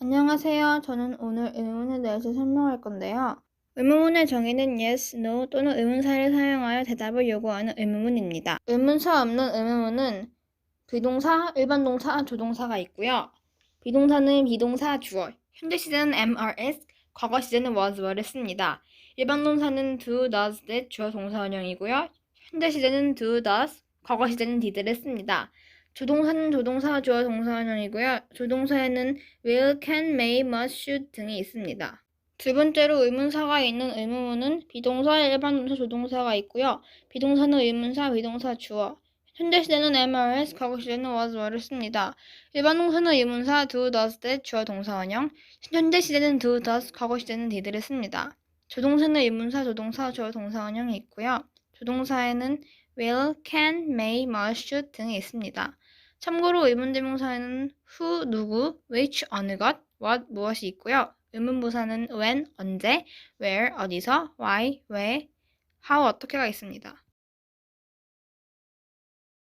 안녕하세요. 저는 오늘 의문에 대해서 설명할 건데요. 의문문의 정의는 yes, no 또는 의문사를 사용하여 대답을 요구하는 의문문입니다. 의문사 없는 의문문은 비동사, 일반 동사, 조동사가 있고요. 비동사는 비동사, 주어, 현재 시제는 MRS, 과거 시제는 was, were를 씁니다. 일반 동사는 do, does, did, 주어 동사 원형이고요. 현재 시제는 do, does, 과거 시제는 did를 씁니다. 조동사는 조동사, 주어 동사 원형이고요. 조동사에는 will, can, may, must, should 등이 있습니다. 두 번째로 의문사가 있는 의문문은 비동사, 일반 동사, 조동사가 있고요. 비동사는 의문사, 비동사, 주어. 현재 시제는 MRS, 과거 시제는 was, were를 씁니다. 일반 동사는 의문사 do, does, did, 주어 동사 원형. 현재 시제는 do, does, 과거 시제는 did를 씁니다. 조동사는 의문사, 조동사, 주어 동사 원형이 있고요. 조동사에는 will, can, may, must, should 등이 있습니다. 참고로 의문대명사에는 who, 누구, which, 어느 것, what, 무엇이 있고요. 의문부사는 when, 언제, where, 어디서, why, 왜, how, 어떻게가 있습니다.